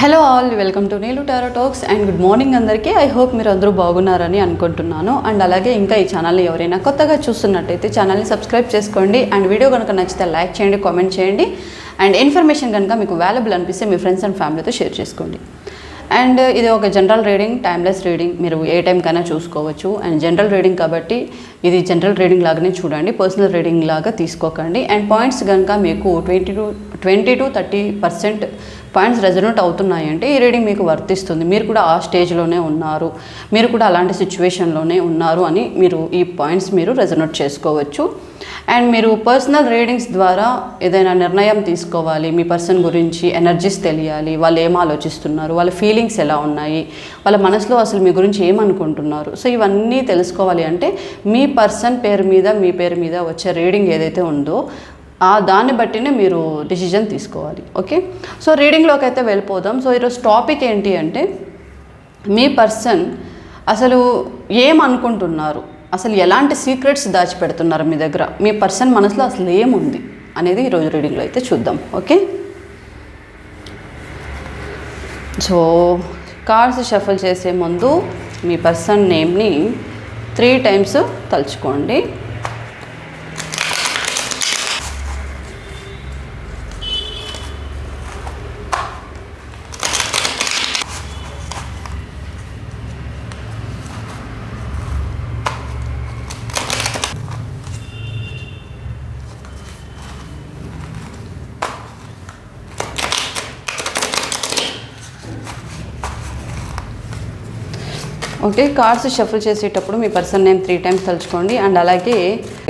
Hello all welcome to Neelu tarot talks and good morning అందరికీ. I hope మీరు అందరూ బాగున్నారని అనుకుంటున్నాను. అండ్ అలాగే ఇంకా ఈ ఛానల్ని ఎవరైనా కొత్తగా చూస్తున్నట్టయితే ఛానల్ని సబ్స్క్రైబ్ చేసుకోండి. అండ్ వీడియో కనుక నచ్చితే లైక్ చేయండి కామెంట్ చేయండి. అండ్ ఇన్ఫర్మేషన్ కనుక మీకు వాల్యుబుల్ అనిపిస్తే మీ ఫ్రెండ్స్ అండ్ ఫ్యామిలీతో షేర్ చేసుకోండి. అండ్ ఇది ఒక జనరల్ రీడింగ్ టైమ్లెస్ రీడింగ్. మీరు ఏ టైంకైనా చూసుకోవచ్చు. అండ్ జనరల్ రీడింగ్ కాబట్టి ఇది జనరల్ రీడింగ్ లాగానే చూడండి. పర్సనల్ రీడింగ్ లాగా తీసుకోకండి. అండ్ పాయింట్స్ కనుక మీకు twenty two twenty two thirty percent points resonate అవుతున్నాయంటే ఈ రీడింగ్ మీకు వర్తిస్తుంది. మీరు కూడా ఆ స్టేజ్లోనే ఉన్నారు. మీరు కూడా అలాంటి సిచ్యువేషన్లోనే ఉన్నారు అని మీరు ఈ పాయింట్స్ మీరు రెజనెట్ చేసుకోవచ్చు. అండ్ మీరు పర్సనల్ రీడింగ్స్ ద్వారా ఏదైనా నిర్ణయం తీసుకోవాలి మీ పర్సన్ గురించి ఎనర్జీస్ తెలియాలి వాళ్ళు ఏం ఆలోచిస్తున్నారు వాళ్ళ ఫీలింగ్స్ ఎలా ఉన్నాయి వాళ్ళ మనసులో అసలు మీ గురించి ఏమనుకుంటున్నారు సో ఇవన్నీ తెలుసుకోవాలి అంటే మీ పర్సన్ పేరు మీద మీ పేరు మీద వచ్చే రీడింగ్ ఏదైతే ఉందో ఆ దాన్ని బట్టినే మీరు డిసిజన్ తీసుకోవాలి. ఓకే సో రీడింగ్లోకి అయితే వెళ్ళిపోదాం. సో ఈరోజు టాపిక్ ఏంటి అంటే మీ పర్సన్ అసలు ఏం అనుకుంటున్నారు? అసలు ఎలాంటి సీక్రెట్స్ దాచిపెడుతున్నారు మీ దగ్గర? మీ పర్సన్ మనసులో అసలు ఏముంది? అనేది ఈరోజు రీడింగ్లో అయితే చూద్దాం. ఓకే? సో కార్డ్స్ షఫల్ చేసే ముందు మీ పర్సన్ నేమ్ని త్రీ టైమ్స్ తలుచుకోండి. ఓకే కార్డ్స్ షఫుల్ చేసేటప్పుడు మీ పర్సన్ నేమ్ త్రీ టైమ్స్ తలుచుకోండి. అండ్ అలాగే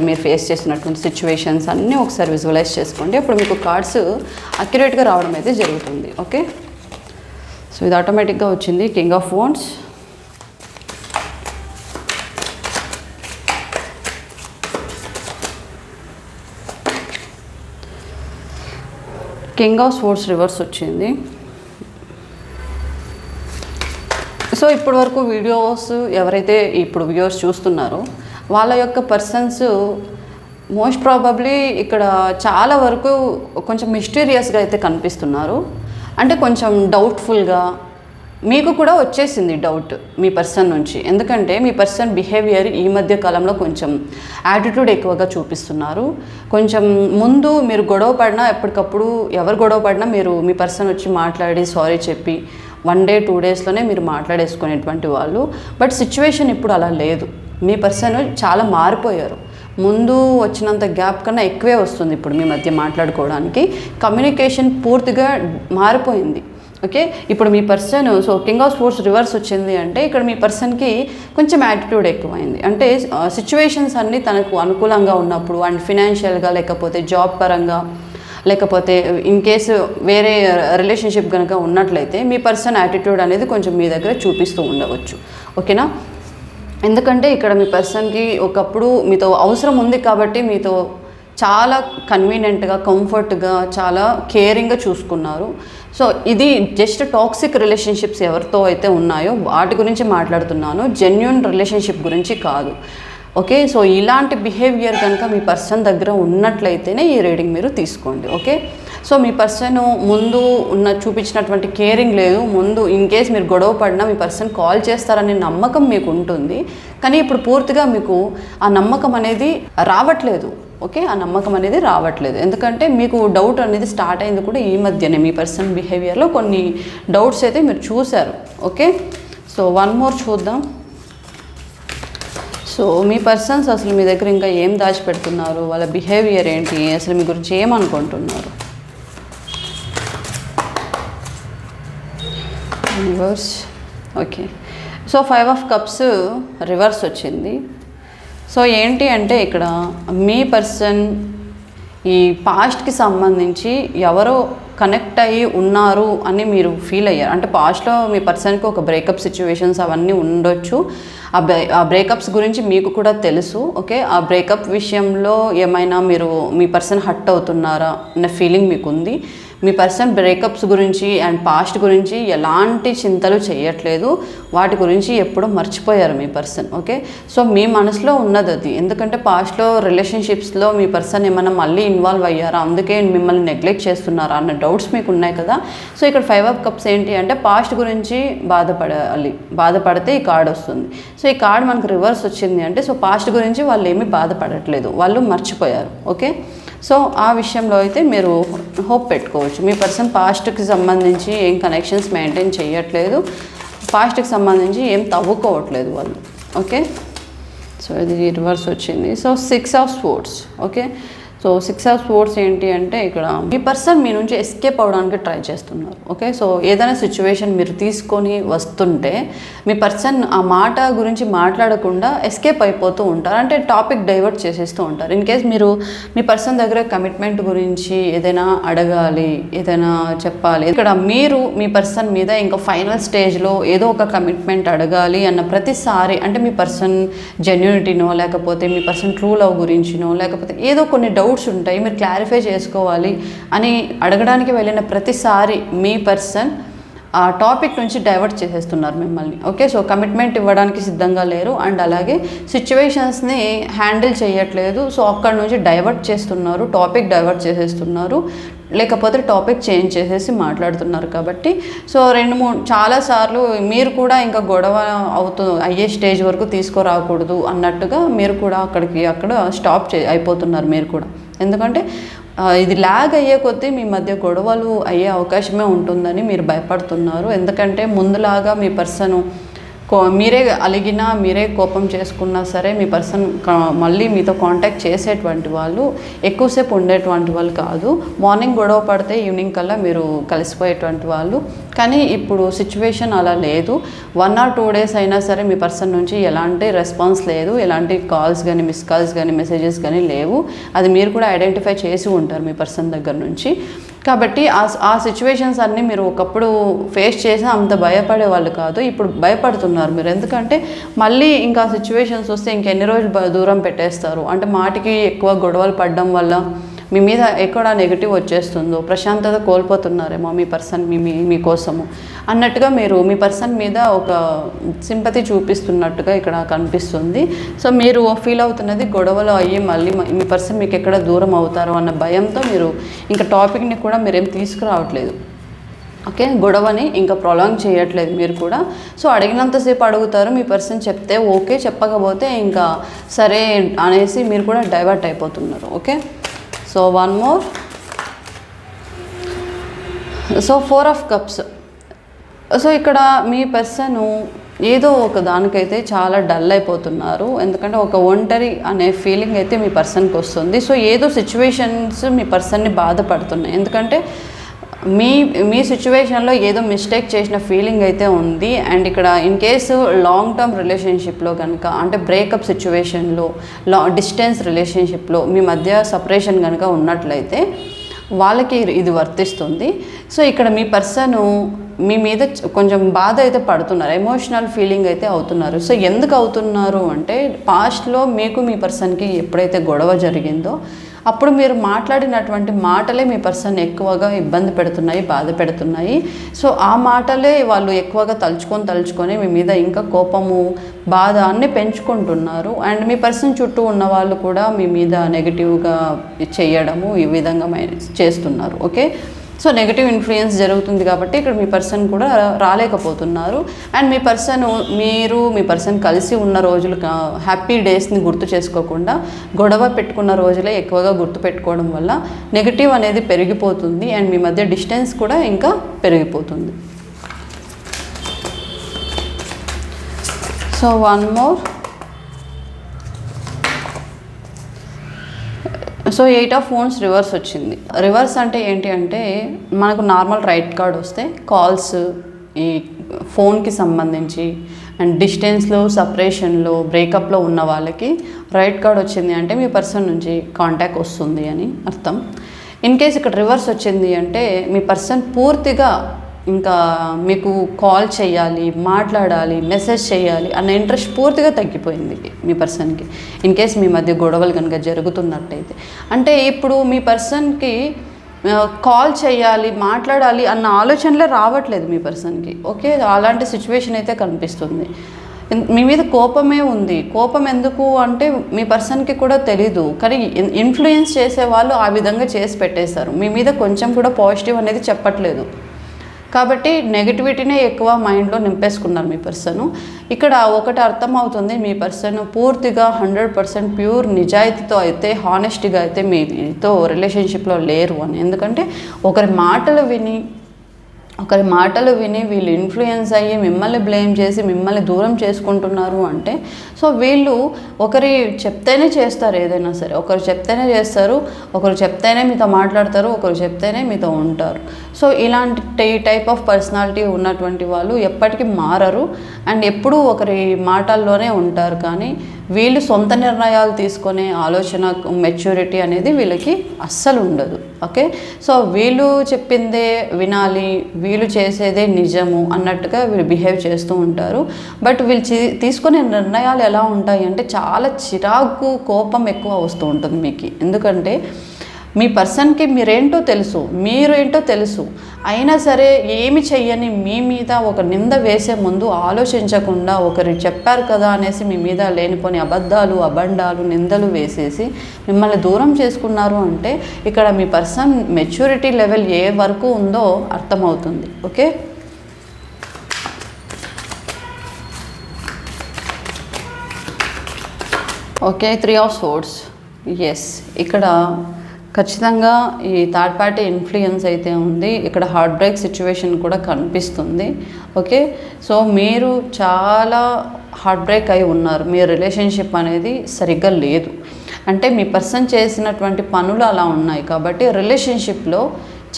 మీరు ఫేస్ చేసినటువంటి సిచ్యువేషన్స్ అన్నీ ఒకసారి విజువలైజ్ చేసుకోండి. అప్పుడు మీకు కార్డ్స్ అక్యురేట్గా రావడం అయితే జరుగుతుంది. ఓకే సో ఇది ఆటోమేటిక్గా వచ్చింది. కింగ్ ఆఫ్ ఫోన్స్ కింగ్ ఆఫ్ స్పోర్ట్స్ రివర్స్ వచ్చింది. సో ఇప్పటి వరకు వీడియోస్ ఎవరైతే ఇప్పుడు వ్యూవర్స్ చూస్తున్నారో వాళ్ళ యొక్క పర్సన్స్ మోస్ట్ ప్రాబబ్లీ ఇక్కడ చాలా వరకు కొంచెం మిస్టీరియస్గా అయితే కనిపిస్తున్నారు. అంటే కొంచెం డౌట్ఫుల్గా మీకు కూడా వచ్చేసింది డౌట్ మీ పర్సన్ నుంచి. ఎందుకంటే మీ పర్సన్ బిహేవియర్ ఈ మధ్య కాలంలో కొంచెం యాటిట్యూడ్ ఎక్కువగా చూపిస్తున్నారు. కొంచెం ముందు మీరు గొడవ పడినా ఎప్పటికప్పుడు ఎవరు గొడవ పడినా మీరు మీ పర్సన్ వచ్చి మాట్లాడి సారీ చెప్పి వన్ డే టూ డేస్లోనే మీరు మాట్లాడేసుకునేటువంటి వాళ్ళు. బట్ సిచ్యువేషన్ ఇప్పుడు అలా లేదు. మీ పర్సన్ చాలా మారిపోయారు. ముందు వచ్చినంత గ్యాప్ కన్నా ఎక్కువే వస్తుంది ఇప్పుడు మీ మధ్య మాట్లాడుకోవడానికి. కమ్యూనికేషన్ పూర్తిగా మారిపోయింది. ఓకే? ఇప్పుడు మీ person so king of swords reverse వచ్చింది అంటే ఇక్కడ మీ పర్సన్కి కొంచెం యాటిట్యూడ్ ఎక్కువైంది. అంటే సిచ్యువేషన్స్ అన్నీ తనకు అనుకూలంగా ఉన్నప్పుడు అండ్ ఫినాన్షియల్గా లేకపోతే జాబ్ పరంగా లేకపోతే ఇన్ కేసు వేరే రిలేషన్షిప్ కనుక ఉన్నట్లయితే మీ పర్సన్ యాటిట్యూడ్ అనేది కొంచెం మీ దగ్గర చూపిస్తూ ఉండవచ్చు. ఓకేనా? ఎందుకంటే ఇక్కడ మీ పర్సన్కి ఒకప్పుడు మీతో అవసరం ఉంది కాబట్టి మీతో చాలా కన్వీనియంట్గా కంఫర్ట్గా చాలా కేరింగ్గా చూసుకున్నారు. సో ఇది జస్ట్ టాక్సిక్ రిలేషన్షిప్స్ ఎవరితో అయితే ఉన్నాయో వాటి గురించి మాట్లాడుతున్నాను జెన్యున్ రిలేషన్షిప్ గురించి కాదు. ఓకే సో ఇలాంటి బిహేవియర్ కనుక మీ పర్సన్ దగ్గర ఉన్నట్లయితేనే ఈ రీడింగ్ మీరు తీసుకోండి ఓకే సో మీ పర్సన్ ముందు ఉన్న చూపించినటువంటి కేరింగ్ లేదు ముందు ఇన్ కేస్ మీరు గొడవ పడినా మీ పర్సన్ కాల్ చేస్తారనే నమ్మకం మీకు ఉంటుంది. కానీ ఇప్పుడు పూర్తిగా మీకు ఆ నమ్మకం అనేది రావట్లేదు ఓకే ఆ నమ్మకం అనేది రావట్లేదు. ఎందుకంటే మీకు డౌట్ అనేది స్టార్ట్ అయింది కూడా ఈ మధ్యనే. మీ పర్సన్ బిహేవియర్లో కొన్ని డౌట్స్ అయితే మీరు చూశారు ఓకే సో వన్ మోర్ చూద్దాం. సో మీ పర్సన్స్ అసలు మీ దగ్గర ఇంకా ఏం దాచిపెడుతున్నారు? వాళ్ళ బిహేవియర్ ఏంటి? అసలు మీ గురించి ఏమనుకుంటున్నారు reverse okay so five of cups reverse వచ్చింది. సో ఏంటి అంటే ఇక్కడ మీ పర్సన్ ఈ పాస్ట్కి సంబంధించి ఎవరో కనెక్ట్ అయ్యి ఉన్నారు అని మీరు ఫీల్ అయ్యారు. అంటే పాస్ట్లో మీ పర్సన్కి ఒక బ్రేకప్ సిచ్యువేషన్స్ అవన్నీ ఉండొచ్చు. ఆ బ్రే ఆ బ్రేకప్స్ గురించి మీకు కూడా తెలుసు ఓకే ఆ బ్రేకప్ విషయంలో ఏమైనా మీరు మీ పర్సన్ హట్ అవుతున్నారా అనే ఫీలింగ్ మీకు ఉంది మీ పర్సన్ బ్రేకప్స్ గురించి అండ్ పాస్ట్ గురించి ఎలాంటి చింతలు చేయట్లేదు. వాటి గురించి ఎప్పుడూ మర్చిపోయారు మీ పర్సన్ ఓకే సో మీ మనసులో ఉన్నది అది. ఎందుకంటే పాస్ట్లో రిలేషన్షిప్స్లో మీ పర్సన్ ఏమైనా మళ్ళీ ఇన్వాల్వ్ అయ్యారా? అందుకే మిమ్మల్ని నెగ్లెక్ట్ చేస్తున్నారా? అన్న డౌట్స్ మీకు ఉన్నాయి కదా. సో ఇక్కడ ఫైవ్ ఆఫ్ కప్స్ ఏంటి అంటే పాస్ట్ గురించి బాధపడాలి. బాధపడితే ఈ కార్డ్ వస్తుంది. సో ఈ కార్డ్ మనకు రివర్స్ వచ్చింది అంటే సో పాస్ట్ గురించి వాళ్ళు ఏమీ బాధపడట్లేదు. వాళ్ళు మర్చిపోయారు ఓకే సో ఆ విషయంలో అయితే మీరు హోప్ పెట్టుకోవచ్చు. మీ పర్సన్ పాస్ట్కి సంబంధించి ఏం కనెక్షన్స్ మెయింటైన్ చేయట్లేదు పాస్ట్కి సంబంధించి ఏం తవ్వుకోవట్లేదు వాళ్ళు. ఓకే? సో ఇది రివర్స్ వచ్చింది. So six of sports. Okay? So six of sports ఏంటి అంటే ఇక్కడ మీ పర్సన్ మీ నుంచి ఎస్కేప్ అవడానికి ట్రై చేస్తున్నారు ఓకే? సో ఏదైనా సిచ్యువేషన్ మీరు తీసుకొని వస్తుంటే మీ పర్సన్ ఆ మాట గురించి మాట్లాడకుండా ఎస్కేప్ అయిపోతూ ఉంటారు అంటే టాపిక్ డైవర్ట్ చేసేస్తూ ఉంటారు. ఇన్ కేస్ మీరు మీ పర్సన్ దగ్గర కమిట్మెంట్ గురించి ఏదైనా అడగాలి ఏదైనా చెప్పాలి ఇక్కడ మీరు మీ పర్సన్ మీద ఇంకా ఫైనల్ స్టేజ్లో ఏదో ఒక కమిట్మెంట్ అడగాలి అన్న ప్రతిసారి అంటే మీ పర్సన్ జెన్యూనిటీనో లేకపోతే మీ పర్సన్ ట్రూ లవ్ గురించినో లేకపోతే ఏదో కొన్ని డౌట్స్ ఉంటాయి మీరు క్లారిఫై చేసుకోవాలి అని అడగడానికి వెళ్ళిన ప్రతిసారి మీ పర్సన్ ఆ టాపిక్ నుంచి డైవర్ట్ చేసేస్తున్నారు మిమ్మల్ని. ఓకే సో కమిట్మెంట్ ఇవ్వడానికి సిద్ధంగా లేరు అండ్ అలాగే సిచ్యువేషన్స్ని హ్యాండిల్ చేయట్లేదు. సో అక్కడ నుంచి డైవర్ట్ చేస్తున్నారు టాపిక్ డైవర్ట్ చేసేస్తున్నారు లేకపోతే టాపిక్ చేంజ్ చేసేసి మాట్లాడుతున్నారు కాబట్టి. సో రెండు మూడు చాలాసార్లు మీరు కూడా ఇంకా గొడవ అవుతూ అయ్యే స్టేజ్ వరకు తీసుకురాకూడదు అన్నట్టుగా మీరు కూడా అక్కడికి అక్కడ స్టాప్ చే అయిపోతున్నారు మీరు కూడా. ఎందుకంటే ఇది ల్యాగ్ అయ్యే కొద్దీ మీ మధ్య గొడవలు అయ్యే అవకాశమే ఉంటుందని మీరు భయపడుతున్నారు. ఎందుకంటే ముందులాగా మీ పర్సను మీరే అలిగినా మీరే కోపం చేసుకున్నా సరే మీ పర్సన్ మళ్ళీ మీతో కాంటాక్ట్ చేసేటువంటి వాళ్ళు ఎక్కువసేపు ఉండేటువంటి వాళ్ళు కాదు. మార్నింగ్ గొడవ పడితే ఈవినింగ్ కల్లా మీరు కలిసిపోయేటువంటి వాళ్ళు. కానీ ఇప్పుడు సిచ్యువేషన్ అలా లేదు. వన్ ఆర్ టూ డేస్ అయినా సరే మీ పర్సన్ నుంచి ఎలాంటి రెస్పాన్స్ లేదు. ఎలాంటి కాల్స్ కానీ మిస్ కాల్స్ కానీ మెసేజెస్ కానీ లేవు. అది మీరు కూడా ఐడెంటిఫై చేసి ఉంటారు మీ పర్సన్ దగ్గర నుంచి. కాబట్టి ఆ ఆ సిచ్యువేషన్స్ అన్నీ మీరు ఒకప్పుడు ఫేస్ చేసి అంత భయపడే వాళ్ళు కాదు. ఇప్పుడు భయపడుతున్నారు మీరు. ఎందుకంటే మళ్ళీ ఇంకా సిచ్యువేషన్స్ వస్తే ఇంకెన్ని రోజులు దూరం పెట్టేస్తారు. అంటే మాటికి ఎక్కువ గొడవలు పడడం వల్ల మీ మీద ఎక్కడ నెగిటివ్ వచ్చేస్తుందో ప్రశాంతత కోల్పోతున్నారేమో మీ పర్సన్ మీ మీ మీకోసము అన్నట్టుగా మీరు మీ పర్సన్ మీద ఒక సింపతి చూపిస్తున్నట్టుగా ఇక్కడ కనిపిస్తుంది. సో మీరు ఫీల్ అవుతున్నది గొడవలు అయ్యి మళ్ళీ మీ పర్సన్ మీకు ఎక్కడ దూరం అవుతారో అన్న భయంతో మీరు ఇంకా టాపిక్ని కూడా మీరేం తీసుకురావట్లేదు. ఓకే? గొడవని ఇంకా ప్రొలాంగ్ చేయట్లేదు మీరు కూడా. సో అడిగినంతసేపు అడుగుతారు మీ పర్సన్ చెప్తే ఓకే చెప్పకపోతే ఇంకా సరే అనేసి మీరు కూడా డైవర్ట్ అయిపోతున్నారు. Okay? So one more so four of cups so ఇక్కడ మీ పర్సన్ ఏదో ఒక దానికైతే చాలా డల్ అయిపోతున్నారు. ఎందుకంటే ఒక ఒంటరి అనే ఫీలింగ్ అయితే మీ పర్సన్కి వస్తుంది. సో ఏదో సిచ్యువేషన్స్ మీ పర్సన్ని బాధపడుతున్నాయి. ఎందుకంటే మీ మీ సిచ్యువేషన్లో ఏదో మిస్టేక్ చేసిన ఫీలింగ్ అయితే ఉంది. అండ్ ఇక్కడ ఇన్ కేసు లాంగ్ టర్మ్ రిలేషన్షిప్లో కనుక అంటే బ్రేకప్ సిచ్యువేషన్లో లా డిస్టెన్స్ రిలేషన్షిప్లో మీ మధ్య సపరేషన్ కనుక ఉన్నట్లయితే వాళ్ళకి ఇది వర్తిస్తుంది. సో ఇక్కడ మీ పర్సను మీ మీద కొంచెం బాధ అయితే పడుతున్నారు. ఎమోషనల్ ఫీలింగ్ అయితే అవుతున్నారు. సో ఎందుకు అవుతున్నారు అంటే పాస్ట్లో మీకు మీ పర్సన్కి ఎప్పుడైతే గొడవ జరిగిందో అప్పుడు మీరు మాట్లాడినటువంటి మాటలే మీ పర్సన్ ఎక్కువగా ఇబ్బంది పెడుతున్నాయి బాధ పెడుతున్నాయి. సో ఆ మాటలే వాళ్ళు ఎక్కువగా తలుచుకొని తలుచుకొని మీ మీద ఇంకా కోపము బాధ అన్నీ పెంచుకుంటున్నారు. అండ్ మీ పర్సన్ చుట్టూ ఉన్న వాళ్ళు కూడా మీ మీద నెగిటివ్గా చేయడము ఈ విధంగా మై- చేస్తున్నారు. ఓకే? సో నెగిటివ్ ఇన్ఫ్లుయెన్స్ జరుగుతుంది కాబట్టి ఇక్కడ మీ పర్సన్ కూడా రాలేకపోతున్నారు. అండ్ మీ పర్సన్ మీరు మీ పర్సన్ కలిసి ఉన్న రోజులు హ్యాపీ డేస్ని గుర్తు చేసుకోకుండా గొడవ పెట్టుకున్న రోజులే ఎక్కువగా గుర్తు పెట్టుకోవడం వల్ల నెగిటివ్ అనేది పెరిగిపోతుంది అండ్ మీ మధ్య డిస్టెన్స్ కూడా ఇంకా పెరిగిపోతుంది. So one more so eight of phones reverse వచ్చింది. రివర్స్ అంటే ఏంటి అంటే మనకు నార్మల్ రైట్ కార్డ్ వస్తే కాల్స్ ఈ ఫోన్కి సంబంధించి అండ్ డిస్టెన్స్లో సపరేషన్లో బ్రేకప్లో ఉన్న వాళ్ళకి రైట్ కార్డ్ వచ్చింది అంటే మీ పర్సన్ నుంచి కాంటాక్ట్ వస్తుంది అని అర్థం. ఇన్ కేస్ ఇక్కడ రివర్స్ వచ్చింది అంటే మీ పర్సన్ పూర్తిగా ఇంకా మీకు కాల్ చేయాలి మాట్లాడాలి మెసేజ్ చేయాలి అన్న ఇంట్రెస్ట్ పూర్తిగా తగ్గిపోయింది మీ పర్సన్కి. ఇన్ కేస్ మీ మధ్య గొడవలు కనుక జరుగుతున్నట్టయితే. అంటే ఇప్పుడు మీ పర్సన్కి కాల్ చేయాలి మాట్లాడాలి అన్న ఆలోచనలే రావట్లేదు మీ పర్సన్కి. ఓకే అలాంటి సిచ్యువేషన్ అయితే కనిపిస్తుంది. మీ మీద కోపమే ఉంది. కోపం ఎందుకు అంటే మీ పర్సన్కి కూడా తెలీదు. కానీ ఇన్ఫ్లుయెన్స్ చేసే వాళ్ళు ఆ విధంగా చేసి పెట్టేశారు. మీ మీద కొంచెం కూడా పాజిటివ్ అనేది చెప్పట్లేదు. కాబట్టి నెగిటివిటీనే ఎక్కువ మైండ్లో నింపేసుకున్నారు మీ పర్సన్ ఇక్కడ ఒకటి అర్థమవుతుంది మీ పర్సన్ పూర్తిగా హండ్రెడ్ పర్సెంట్ ప్యూర్ నిజాయితీతో అయితే హానెస్టీగా అయితే మీతో రిలేషన్షిప్లో లేరు అని. ఎందుకంటే ఒకరి మాటలు విని ఒకరి మాటలు విని వీళ్ళు ఇన్ఫ్లుయెన్స్ అయ్యి మిమ్మల్ని బ్లేమ్ చేసి మిమ్మల్ని దూరం చేసుకుంటున్నారు అంటే సో వీళ్ళు ఒకరి చెప్తేనే చేస్తారు ఏదైనా సరే. ఒకరు చెప్తేనే చేస్తారు ఒకరు చెప్తేనే మీతో మాట్లాడతారు ఒకరు చెప్తేనే మీతో ఉంటారు. సో ఇలాంటి టైప్ ఆఫ్ పర్సనాలిటీ ఉన్నటువంటి వాళ్ళు ఎప్పటికీ మారరు. అండ్ ఎప్పుడూ ఒకరి మాటల్లోనే ఉంటారు కానీ వీళ్ళు సొంత నిర్ణయాలు తీసుకునే ఆలోచన మెచ్యూరిటీ అనేది వీళ్ళకి అస్సలు ఉండదు. ఓకే? సో వీళ్ళు చెప్పిందే వినాలి వీళ్ళు చేసేదే నిజము అన్నట్టుగా వీళ్ళు బిహేవ్ చేస్తూ ఉంటారు. బట్ వీళ్ళు తీసుకునే నిర్ణయాలు ఎలా ఉంటాయి అంటే చాలా చిరాకు కోపం ఎక్కువ వస్తూ ఉంటుంది మీకు. ఎందుకంటే మీ పర్సన్కి మీరేంటో తెలుసు మీరేంటో తెలుసు. అయినా సరే ఏమి చెయ్యని మీ మీద ఒక నింద వేసే ముందు ఆలోచించకుండా ఒకరు చెప్పారు కదా అనేసి మీ మీద లేనిపోని అబద్ధాలు అబండాలు నిందలు వేసేసి మిమ్మల్ని దూరం చేసుకున్నారు అంటే ఇక్కడ మీ పర్సన్ మెచ్యూరిటీ లెవెల్ ఏ వరకు ఉందో అర్థమవుతుంది okay? Okay three of swords yes ఇక్కడ ఖచ్చితంగా ఈ థర్డ్ పార్టీ ఇన్ఫ్లుయెన్స్ అయితే ఉంది. ఇక్కడ హార్ట్ బ్రేక్ సిచ్యువేషన్ కూడా కనిపిస్తుంది. ఓకే సో మీరు చాలా హార్ట్ బ్రేక్ అయి ఉన్నారు. మీ రిలేషన్షిప్ అనేది సరిగ్గా లేదు. అంటే మీ పర్సన్ చేసినటువంటి పనులు అలా ఉన్నాయి. కాబట్టి రిలేషన్షిప్లో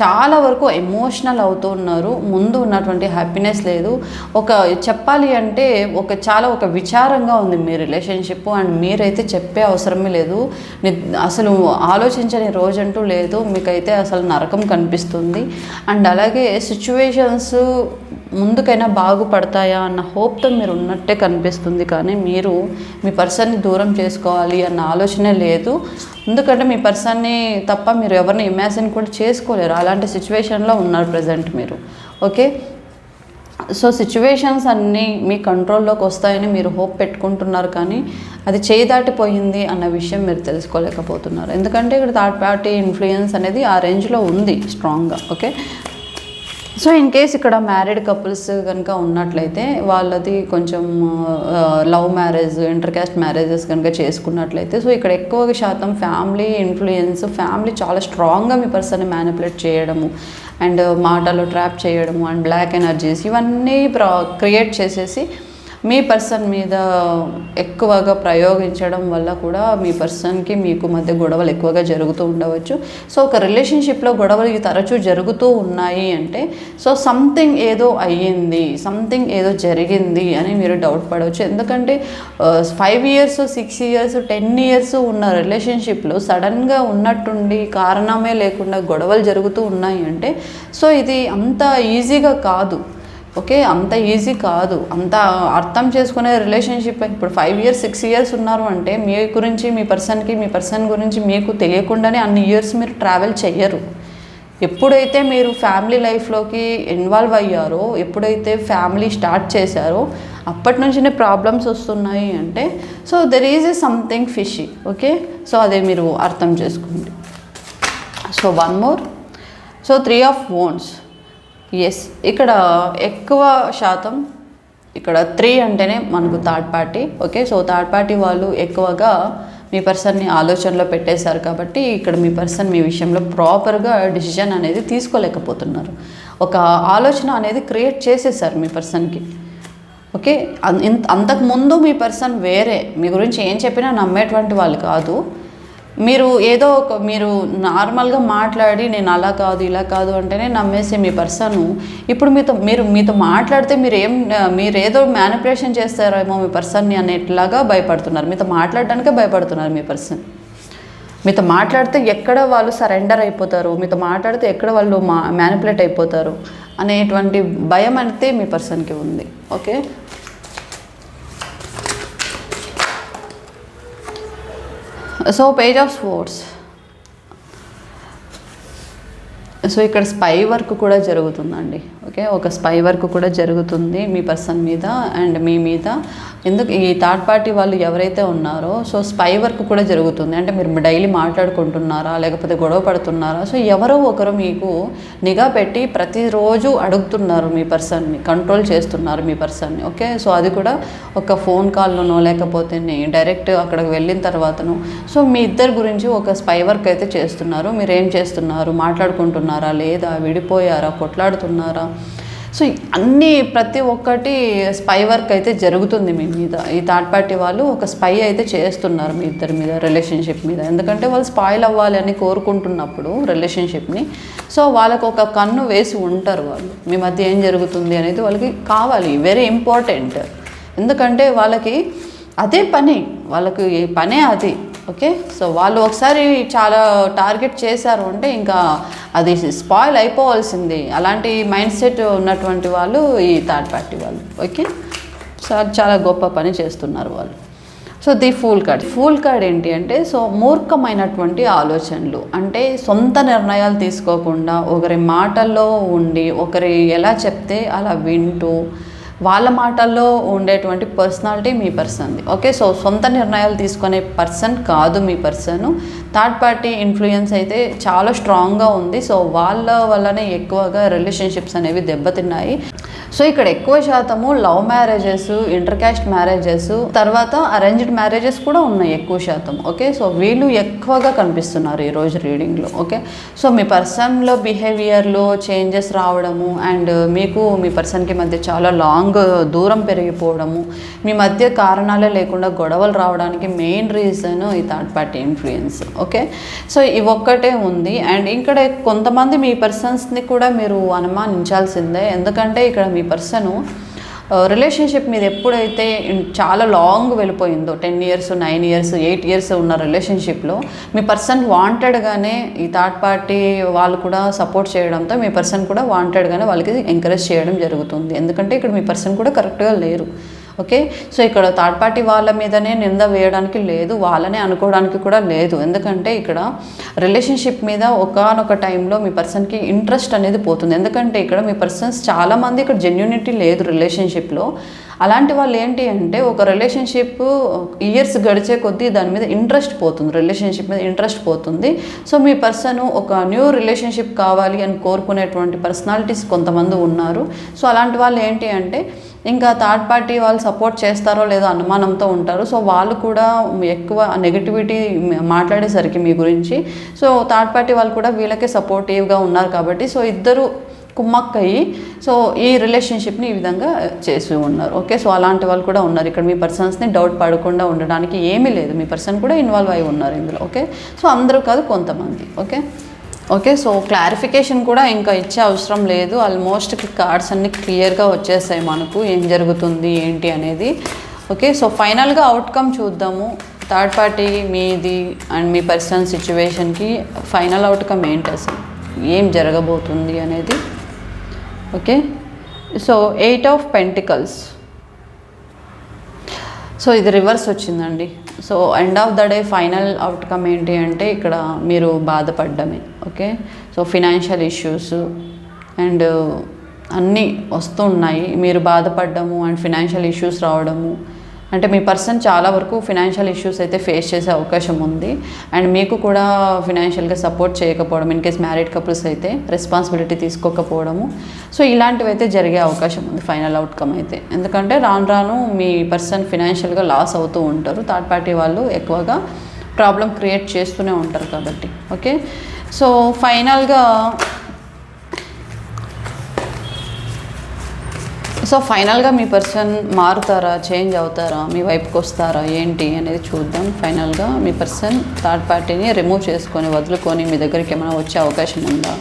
చాలా వరకు ఎమోషనల్ అవుతూ ఉన్నారు. ముందు ఉన్నటువంటి హ్యాపీనెస్ లేదు. ఒక చెప్పాలి అంటే ఒక చాలా ఒక విచారంగా ఉంది మీ రిలేషన్షిప్ అండ్ మీరైతే చెప్పే అవసరమే లేదు. అసలు ఆలోచించని రోజంటూ లేదు. మీకైతే అసలు నరకం కనిపిస్తుంది. అండ్ అలాగే సిచ్యువేషన్స్ ముందుకైనా బాగుపడతాయా అన్న హోప్తో మీరు ఉన్నట్టే కనిపిస్తుంది కానీ మీరు మీ పర్సన్ని దూరం చేసుకోవాలి అన్న ఆలోచనే లేదు. ఎందుకంటే మీ పర్సన్ని తప్ప మీరు ఎవరిని ఇమాజిన్ కూడా చేసుకోలేరు. అలాంటి సిచ్యువేషన్లో ఉన్నారు ప్రజెంట్ మీరు. ఓకే? సో సిచ్యువేషన్స్ అన్నీ మీ కంట్రోల్లోకి వస్తాయని మీరు హోప్ పెట్టుకుంటున్నారు కానీ అది చేయి దాటిపోయింది అన్న విషయం మీరు తెలుసుకోలేకపోతున్నారు. ఎందుకంటే ఇక్కడ థర్డ్ పార్టీ ఇన్ఫ్లుయెన్స్ అనేది ఆ రేంజ్లో ఉంది స్ట్రాంగ్గా ఓకే? సో ఇన్ కేస్ ఇక్కడ మ్యారీడ్ కపుల్స్ కనుక ఉన్నట్లయితే వాళ్ళది కొంచెం love marriage inter caste marriages కనుక చేసుకున్నట్లయితే సో ఇక్కడ ఎక్కువ శాతం ఫ్యామిలీ ఇన్ఫ్లుయెన్స్ ఫ్యామిలీ చాలా స్ట్రాంగ్గా మీ పర్సన్ని మ్యానిపులేట్ చేయడము అండ్ మాటలు ట్రాప్ చేయడము అండ్ బ్లాక్ ఎనర్జీస్ ఇవన్నీ క్రియేట్ చేసేసి మీ పర్సన్ మీద ఎక్కువగా ప్రయోగించడం వల్ల కూడా మీ పర్సన్కి మీకు మధ్య గొడవలు ఎక్కువగా జరుగుతూ ఉండవచ్చు. సో ఒక రిలేషన్షిప్లో గొడవలు తరచూ జరుగుతూ ఉన్నాయి అంటే సో సంథింగ్ ఏదో అయ్యింది సంథింగ్ ఏదో జరిగింది అని మీరు డౌట్ పడవచ్చు. ఎందుకంటే five years six years ten years ఉన్న రిలేషన్షిప్లో సడన్గా ఉన్నట్టుండి కారణమే లేకుండా గొడవలు జరుగుతూ ఉన్నాయి అంటే సో ఇది అంత ఈజీగా కాదు. ఓకే అంత ఈజీ కాదు. అంత అర్థం చేసుకునే రిలేషన్షిప్ ఇప్పుడు ఫైవ్ ఇయర్స్ సిక్స్ ఇయర్స్ ఉన్నారు అంటే మీ గురించి మీ పర్సన్కి మీ పర్సన్ గురించి మీకు తెలియకుండానే అన్ని ఇయర్స్ మీరు ట్రావెల్ చెయ్యరు. ఎప్పుడైతే మీరు ఫ్యామిలీ లైఫ్లోకి ఇన్వాల్వ్ అయ్యారో ఎప్పుడైతే ఫ్యామిలీ స్టార్ట్ చేశారో అప్పటి నుంచినే ప్రాబ్లమ్స్ వస్తున్నాయి అంటే so there is a something fishy okay? So అదే మీరు అర్థం చేసుకోండి. So one more so three of wands yes ఇక్కడ ఎక్కువ శాతం ఇక్కడ త్రీ అంటేనే మనకు third party okay so third party వాళ్ళు ఎక్కువగా మీ పర్సన్ని ఆలోచనలో పెట్టేశారు కాబట్టి ఇక్కడ మీ పర్సన్ మీ విషయంలో ప్రాపర్గా డిసిజన్ అనేది తీసుకోలేకపోతున్నారు. ఒక ఆలోచన అనేది క్రియేట్ చేసేసారు మీ పర్సన్కి ఓకే అన్- ఇంత- అంతకుముందు మీ పర్సన్ వేరే. మీ గురించి ఏం చెప్పినా నమ్మేటువంటి వాళ్ళు కాదు. మీరు ఏదో ఒక మీరు నార్మల్గా మాట్లాడి నేను అలా కాదు ఇలా కాదు అంటేనే నమ్మేసే మీ పర్సన్. ఇప్పుడు మీతో మీరు మీతో మాట్లాడితే మీరు ఏం మీరు ఏదో మ్యానిపులేషన్ చేస్తారేమో మీ పర్సన్ని అనేట్లాగా భయపడుతున్నారు. మీతో మాట్లాడడానికే భయపడుతున్నారు మీ పర్సన్. మీతో మాట్లాడితే ఎక్కడ వాళ్ళు సరెండర్ అయిపోతారు? మీతో మాట్లాడితే ఎక్కడ వాళ్ళు మా మ్యానిపులేట్ అయిపోతారు? అనేటువంటి భయం అయితే మీ పర్సన్కి ఉంది. Okay? So page of sports so ఇక్కడ స్పై వర్క్ కూడా జరుగుతుందండి ఓకే ఒక స్పై వర్క్ కూడా జరుగుతుంది మీ పర్సన్ మీద అండ్ మీ మీద. ఎందుకు ఈ థర్డ్ పార్టీ వాళ్ళు ఎవరైతే ఉన్నారో సో స్పై వర్క్ కూడా జరుగుతుంది. అంటే మీరు డైలీ మాట్లాడుకుంటున్నారా లేకపోతే గొడవ పడుతున్నారా? సో ఎవరో ఒకరు మీకు నిఘా పెట్టి ప్రతిరోజు అడుగుతున్నారు మీ పర్సన్ని కంట్రోల్ చేస్తున్నారు మీ పర్సన్ని ఓకే సో అది కూడా ఒక ఫోన్ కాల్లోనో లేకపోతే డైరెక్ట్ అక్కడికి వెళ్ళిన తర్వాతను. సో మీ ఇద్దరి గురించి ఒక స్పై వర్క్ అయితే చేస్తున్నారు. మీరు ఏం చేస్తున్నారు? మాట్లాడుకుంటున్నారు? లేదా విడిపోయారా? కొట్లాడుతున్నారా? సో అన్నీ ప్రతి ఒక్కటి స్పై వర్క్ అయితే జరుగుతుంది మీ మీద. ఈ థర్డ్ పార్టీ వాళ్ళు ఒక స్పై అయితే చేస్తున్నారు మీ ఇద్దరి మీద రిలేషన్షిప్ మీద. ఎందుకంటే వాళ్ళు స్పాయిల్ అవ్వాలి అని కోరుకుంటున్నప్పుడు రిలేషన్షిప్ని సో వాళ్ళకు ఒక కన్ను వేసి ఉంటారు వాళ్ళు. మీ మధ్య ఏం జరుగుతుంది అనేది వాళ్ళకి కావాలి. వెరీ ఇంపార్టెంట్ ఎందుకంటే వాళ్ళకి అదే పని. వాళ్ళకి పనే అది. ఓకే సో వాళ్ళు ఒకసారి చాలా టార్గెట్ చేశారు అంటే ఇంకా అది స్పాయిల్ అయిపోవాల్సింది. అలాంటి మైండ్ సెట్ ఉన్నటువంటి వాళ్ళు ఈ థర్డ్ పార్టీ వాళ్ళు. ఓకే సో అది చాలా గొప్ప పని చేస్తున్నారు వాళ్ళు. So the fool card fool card ఏంటి అంటే సో మూర్ఖమైనటువంటి ఆలోచనలు. అంటే సొంత నిర్ణయాలు తీసుకోకుండా ఒకరి మాటల్లో ఉండి ఒకరి ఎలా చెప్తే అలా వింటూ వాళ్ళ మాటల్లో ఉండేటువంటి పర్సనాలిటీ మీ పర్సన్ది. ఓకే సో సొంత నిర్ణయాలు తీసుకునే పర్సన్ కాదు మీ పర్సన్. థర్డ్ పార్టీ ఇన్ఫ్లుయెన్స్ అయితే చాలా స్ట్రాంగ్గా ఉంది. సో వాళ్ళ వల్లనే ఎక్కువగా రిలేషన్షిప్స్ అనేవి దెబ్బతిన్నాయి. సో ఇక్కడ ఎక్కువ శాతము love marriages inter caste marriages తర్వాత అరేంజ్డ్ మ్యారేజెస్ కూడా ఉన్నాయి ఎక్కువ శాతం ఓకే? సో వీళ్ళు ఎక్కువగా కనిపిస్తున్నారు ఈరోజు రీడింగ్లో ఓకే? సో మీ పర్సన్లో బిహేవియర్లో చేంజెస్ రావడము అండ్ మీకు మీ పర్సన్కి మధ్య చాలా లాంగ్ దూరం పెరిగిపోవడము మీ మధ్య కారణాలే లేకుండా గొడవలు రావడానికి మెయిన్ రీజన్ ఈ third party influence okay? So ఇవి ఒక్కటే ఉంది అండ్ ఇక్కడ కొంతమంది మీ పర్సన్స్ని కూడా మీరు అనుమానించాల్సిందే ఎందుకంటే ఇక్కడ మీ పర్సను రిలేషన్షిప్ మీద ఎప్పుడైతే చాలా long వెళ్ళిపోయిందో ten years nine years eight years ఉన్న రిలేషన్షిప్లో మీ పర్సన్ వాంటెడ్గానే ఈ థర్డ్ పార్టీ వాళ్ళు కూడా సపోర్ట్ చేయడంతో మీ పర్సన్ కూడా వాంటెడ్గానే వాళ్ళకి ఎంకరేజ్ చేయడం జరుగుతుంది. ఎందుకంటే ఇక్కడ మీ పర్సన్ కూడా కరెక్ట్గా లేరు. ఓకే? సో ఇక్కడ థర్డ్ పార్టీ వాళ్ళ మీదనే నింద వేయడానికి లేదు వాళ్ళనే అనుకోవడానికి కూడా లేదు. ఎందుకంటే ఇక్కడ రిలేషన్షిప్ మీద ఒకనొక టైంలో మీ పర్సన్కి ఇంట్రెస్ట్ అనేది పోతుంది. ఎందుకంటే ఇక్కడ మీ పర్సన్స్ చాలామంది ఇక్కడ జెన్యునిటీ లేదు రిలేషన్షిప్లో అలాంటి వాళ్ళు ఏంటి అంటే ఒక రిలేషన్షిప్ ఇయర్స్ గడిచే కొద్దీ దాని మీద ఇంట్రెస్ట్ పోతుంది. రిలేషన్షిప్ మీద ఇంట్రెస్ట్ పోతుంది. సో మీ పర్సన్ ఒక న్యూ రిలేషన్షిప్ కావాలి అని కోరుకునేటువంటి పర్సనాలిటీస్ కొంతమంది ఉన్నారు. సో అలాంటి వాళ్ళు ఏంటి అంటే ఇంకా థర్డ్ పార్టీ వాళ్ళు సపోర్ట్ చేస్తారో లేదో అనుమానంతో ఉంటారు. సో వాళ్ళు కూడా ఎక్కువ నెగిటివిటీ మాట్లాడేసరికి మీ గురించి. సో థర్డ్ పార్టీ వాళ్ళు కూడా వీళ్ళకే సపోర్టివ్గా ఉన్నారు కాబట్టి సో ఇద్దరు కుమ్మక్కయ్యి సో ఈ రిలేషన్షిప్ని ఈ విధంగా చేసి ఉన్నారు. ఓకే సో అలాంటి వాళ్ళు కూడా ఉన్నారు. ఇక్కడ మీ పర్సన్స్ని డౌట్ పడకుండా ఉండడానికి ఏమీ లేదు. మీ పర్సన్ కూడా ఇన్వాల్వ్ అయి ఉన్నారు ఇందులో. ఓకే సో అందరూ కాదు కొంతమంది. ఓకే? ఓకే సో క్లారిఫికేషన్ కూడా ఇంకా ఇచ్చే అవసరం లేదు. ఆల్మోస్ట్ కార్డ్స్ అన్ని క్లియర్గా వచ్చేసాయి మనకు. ఏం జరుగుతుంది ఏంటి అనేది. ఓకే సో ఫైనల్గా అవుట్కమ్ చూద్దాము. థర్డ్ పార్టీ మీది అండ్ మీ పర్సన్ సిచ్యువేషన్కి ఫైనల్ అవుట్కమ్ ఏంటి అసలు? ఏం జరగబోతుంది అనేది. Okay so eight of pentacles so ఇది రివర్స్ వచ్చిందండి. So end of the day final outcome ఏంటి అంటే ఇక్కడ మీరు బాధపడ్డమే okay? So financial issues and అన్నీ వస్తున్నాయి మీరు బాధపడ్డము అండ్ ఫినాన్షియల్ ఇష్యూస్ రావడము అంటే మీ పర్సన్ చాలా వరకు ఫినాన్షియల్ ఇష్యూస్ అయితే ఫేస్ చేసే అవకాశం ఉంది. అండ్ మీకు కూడా ఫినాన్షియల్గా సపోర్ట్ చేయకపోవడం ఇన్ కేస్ మ్యారీడ్ కపుల్స్ అయితే రెస్పాన్సిబిలిటీ తీసుకోకపోవడము. సో ఇలాంటివి అయితే జరిగే అవకాశం ఉంది ఫైనల్ అవుట్కమ్ అయితే. ఎందుకంటే రాను రాను మీ పర్సన్ ఫినాన్షియల్గా లాస్ అవుతూ ఉంటారు. థర్డ్ పార్టీ వాళ్ళు ఎక్కువగా ప్రాబ్లం క్రియేట్ చేస్తూనే ఉంటారు కాబట్టి. ఓకే? సో ఫైనల్గా సో ఫైనల్గా మీ పర్సన్ మారుతారా చేంజ్ అవుతారా మీ వైపుకి వస్తారా ఏంటి అనేది చూద్దాం. ఫైనల్గా మీ పర్సన్ థర్డ్ పార్టీని రిమూవ్ చేసుకొని వదులుకొని మీ దగ్గరికి ఏమైనా వచ్చే అవకాశం ఉందా?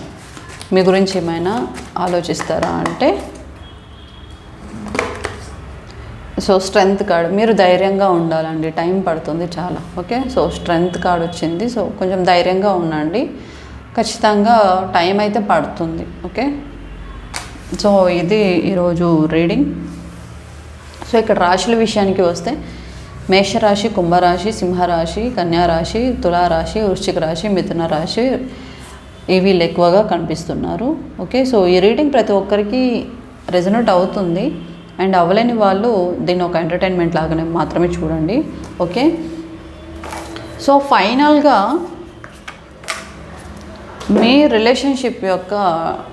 మీ గురించి ఏమైనా ఆలోచిస్తారా అంటే? సో స్ట్రెంగ్త్ కార్డ్ మీరు ధైర్యంగా ఉండాలండి. టైం పడుతుంది చాలా ఓకే? సో స్ట్రెంగ్త్ కార్డ్ వచ్చింది సో కొంచెం ధైర్యంగా ఉండండి. ఖచ్చితంగా టైం అయితే పడుతుంది ఓకే? సో ఇది ఈరోజు రీడింగ్. సో ఇక్కడ రాశుల విషయానికి వస్తే మేషరాశి కుంభరాశి సింహరాశి కన్యారాశి తులారాశి వృశ్చిక రాశి మిథున రాశి ఈ వీళ్ళు ఎక్కువగా కనిపిస్తున్నారు. ఓకే సో ఈ రీడింగ్ ప్రతి ఒక్కరికి రెజనెట్ అవుతుంది. అండ్ అవ్వలేని వాళ్ళు దీన్ని ఒక ఎంటర్టైన్మెంట్ లాగానే మాత్రమే చూడండి. ఓకే సో ఫైనల్గా మీ రిలేషన్షిప్ యొక్క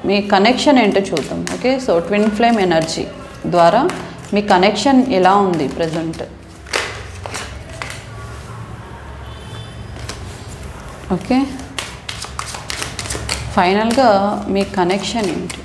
మీ కనెక్షన్ ఏంటో చూద్దాం. Okay so twin flame energy ద్వారా మీ కనెక్షన్ ఎలా ఉంది ప్రజెంట్ ఓకే ఫైనల్గా మీ కనెక్షన్ ఏంటి?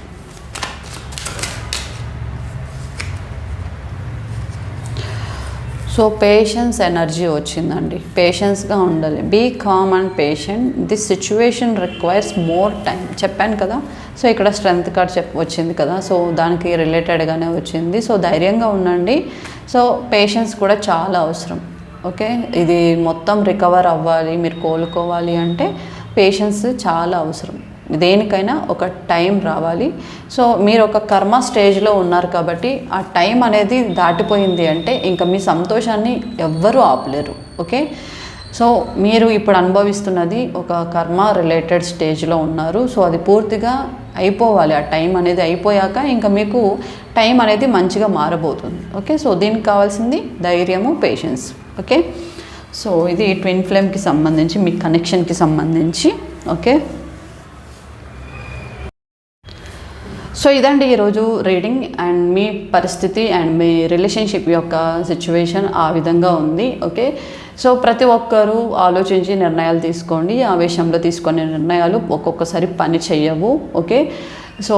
సో పేషెన్స్ ఎనర్జీ వచ్చిందండి. పేషెన్స్గా ఉండాలి. Be calm and patient this situation requires more time చెప్పాను కదా? సో ఇక్కడ స్ట్రెంగ్త్ కార్డ్ చెప్ వచ్చింది కదా? సో దానికి రిలేటెడ్గానే వచ్చింది. సో ధైర్యంగా ఉండండి. సో పేషెన్స్ కూడా చాలా అవసరం. ఓకే ఇది మొత్తం రికవర్ అవ్వాలి మీరు కోలుకోవాలి అంటే పేషెన్స్ చాలా అవసరం. దేనికైనా ఒక టైం రావాలి. సో మీరు ఒక కర్మ స్టేజ్లో ఉన్నారు కాబట్టి ఆ టైం అనేది దాటిపోయింది అంటే ఇంకా మీ సంతోషాన్ని ఎవ్వరూ ఆపలేరు. ఓకే? సో మీరు ఇప్పుడు అనుభవిస్తున్నది ఒక కర్మ రిలేటెడ్ స్టేజ్లో ఉన్నారు. సో అది పూర్తిగా అయిపోవాలి. ఆ టైం అనేది అయిపోయాక ఇంకా మీకు టైం అనేది మంచిగా మారబోతుంది. ఓకే? సో దీనికి కావాల్సింది ధైర్యము పేషెన్స్ ఓకే? సో ఇది ట్విన్ ఫ్లేమ్కి సంబంధించి మీ కనెక్షన్కి సంబంధించి. ఓకే? సో ఇదండి ఈరోజు రీడింగ్ అండ్ మీ పరిస్థితి అండ్ మీ రిలేషన్షిప్ యొక్క సిచ్యువేషన్ ఆ విధంగా ఉంది ఓకే? సో ప్రతి ఒక్కరూ ఆలోచించి నిర్ణయాలు తీసుకోండి ఆవేశంలో తీసుకునే నిర్ణయాలు ఒక్కొక్కసారి పని చెయ్యవు ఓకే? సో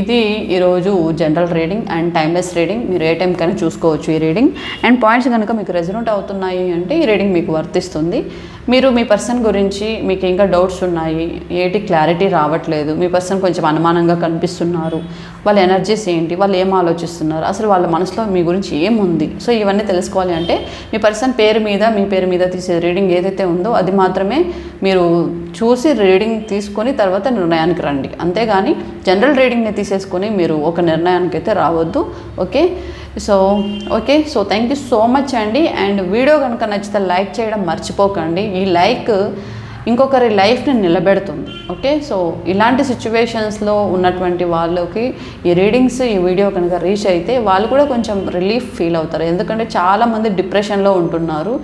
ఇది ఈరోజు general reading and timeless reading. మీరు ఏ టైంకైనా చూసుకోవచ్చు ఈ రీడింగ్. అండ్ పాయింట్స్ కనుక మీకు రెజనెంట్ అవుతున్నాయి అంటే ఈ రీడింగ్ మీకు వర్తిస్తుంది. మీరు మీ పర్సన్ గురించి మీకు ఇంకా డౌట్స్ ఉన్నాయి? ఏటి క్లారిటీ రావట్లేదు? మీ పర్సన్ కొంచెం అనుమానంగా కనిపిస్తున్నారు. వాళ్ళ ఎనర్జీస్ ఏంటి? వాళ్ళు ఏం ఆలోచిస్తున్నారు? అసలు వాళ్ళ మనసులో మీ గురించి ఏముంది? సో ఇవన్నీ తెలుసుకోవాలి అంటే మీ పర్సన్ పేరు మీద మీ పేరు మీద తీసే రీడింగ్ ఏదైతే ఉందో అది మాత్రమే మీరు చూసి రీడింగ్ తీసుకొని తర్వాత నిర్ణయానికి రండి. అంతేగాని జనరల్ రీడింగ్ని తీసేసుకొని మీరు ఒక నిర్ణయానికి అయితే రావద్దు. Okay? So okay so thank you so much అండి. అండ్ వీడియో కనుక నచ్చితే లైక్ చేయడం మర్చిపోకండి. ఈ లైక్ ఇంకొకరి లైఫ్ని నిలబెడుతుంది. ఓకే సో ఇలాంటి సిచ్యువేషన్స్లో ఉన్నటువంటి వాళ్ళకి ఈ రీడింగ్స్ ఈ వీడియో కనుక రీచ్ అయితే వాళ్ళు కూడా కొంచెం రిలీఫ్ ఫీల్ అవుతారు. ఎందుకంటే చాలామంది డిప్రెషన్లో ఉంటున్నారు.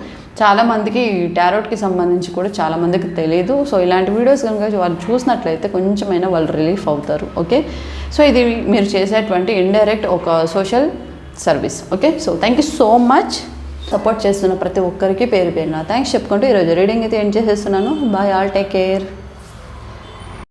చాలామందికి టారోట్కి సంబంధించి కూడా చాలామందికి తెలియదు సో ఇలాంటి వీడియోస్ కనుక వాళ్ళు చూసినట్లయితే కొంచెమైనా వాళ్ళు రిలీఫ్ అవుతారు. ఓకే సో ఇది మీరు చేసేటువంటి ఇండైరెక్ట్ ఒక social service. Okay so thank you so much support చేస్తున్న ప్రతి ఒక్కరికి పేరు పేరున. థ్యాంక్స్ చెప్పుకుంటూ ఈరోజు రీడింగ్ అయితే ఎండ్ చేసేస్తున్నాను. Bye all take care